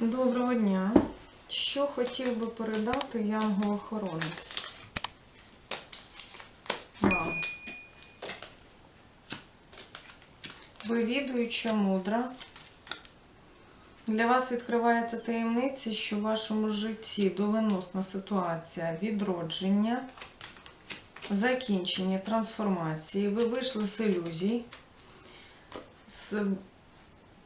Доброго дня. Що хотів би передати Янгол-охоронець? Вам. Вивідуюча мудра. Для вас відкривається таємниця, що в вашому житті доленосна ситуація відродження, закінчення, трансформації. Ви вийшли з ілюзій, з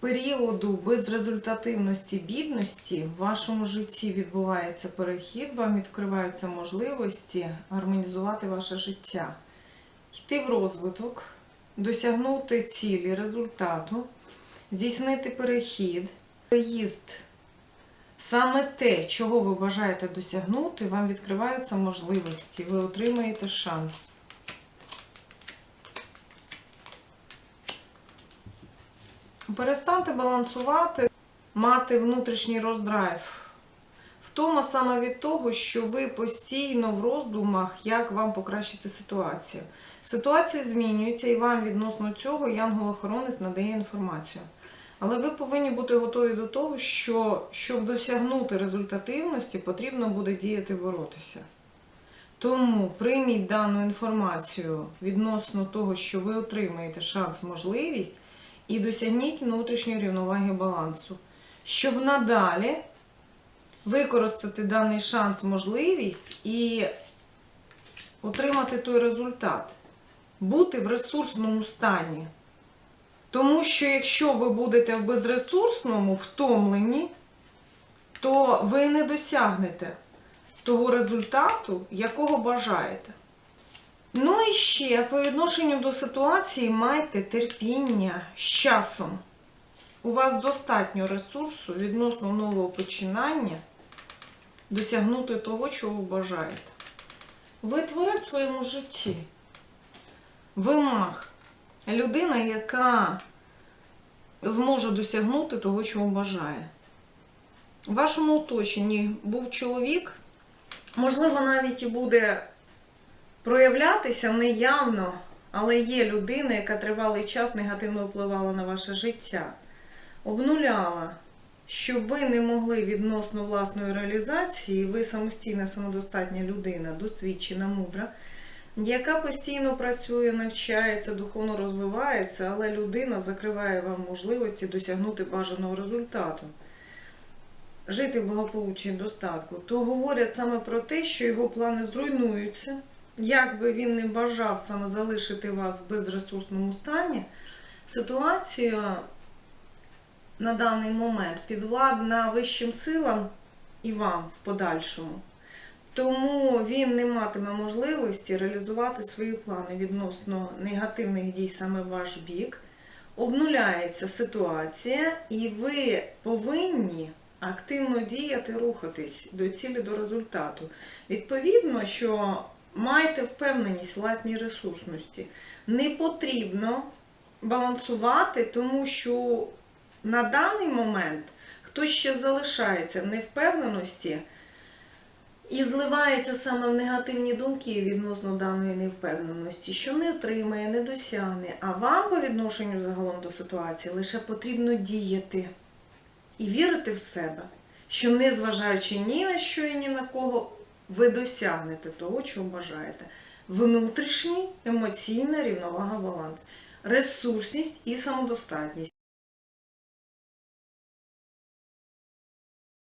періоду безрезультативності бідності в вашому житті відбувається перехід, вам відкриваються можливості гармонізувати ваше життя, йти в розвиток, досягнути цілі, результату, здійснити перехід, переїзд. Саме те, чого ви бажаєте досягнути, вам відкриваються можливості, ви отримаєте шанс. Перестаньте балансувати, мати внутрішній роздрайв. Втома саме від того, що ви постійно в роздумах, як вам покращити ситуацію. Ситуація змінюється, і вам відносно цього янгол-охоронець надає інформацію. Але ви повинні бути готові до того, що щоб досягнути результативності, потрібно буде діяти боротися. Тому прийміть дану інформацію відносно того, що ви отримаєте шанс, можливість, і досягніть внутрішньої рівноваги балансу, щоб надалі використати даний шанс, можливість і отримати той результат, бути в ресурсному стані. Тому що якщо ви будете в безресурсному, втомлені, то ви не досягнете того результату, якого бажаєте. Ну і ще по відношенню до ситуації майте терпіння з часом. У вас достатньо ресурсу відносно нового починання досягнути того, чого бажаєте. Ви творець в своєму житті. Ви маг. Людина, яка зможе досягнути того, чого бажає. У вашому оточенні був чоловік, можливо, навіть і буде проявлятися неявно, але є людина, яка тривалий час негативно впливала на ваше життя, обнуляла, щоб ви не могли відносно власної реалізації, ви самостійна, самодостатня людина, досвідчена, мудра, яка постійно працює, навчається, духовно розвивається, але людина закриває вам можливості досягнути бажаного результату. Жити в благополуччі достатку, то говорять саме про те, що його плани зруйнуються. Як би він не бажав саме залишити вас в безресурсному стані, ситуація на даний момент підвладна вищим силам і вам в подальшому. Тому він не матиме можливості реалізувати свої плани відносно негативних дій саме в ваш бік. Обнуляється ситуація, і ви повинні активно діяти, рухатись до цілі, до результату. Відповідно, що майте впевненість в власній ресурсності. Не потрібно балансувати, тому що на даний момент хтось ще залишається в невпевненості і зливається саме в негативні думки відносно даної невпевненості, що не отримає, не досягне. А вам по відношенню загалом до ситуації лише потрібно діяти і вірити в себе, що незважаючи ні на що і ні на кого, ви досягнете того, чого бажаєте. Внутрішній емоційна рівновага баланс, ресурсність і самодостатність.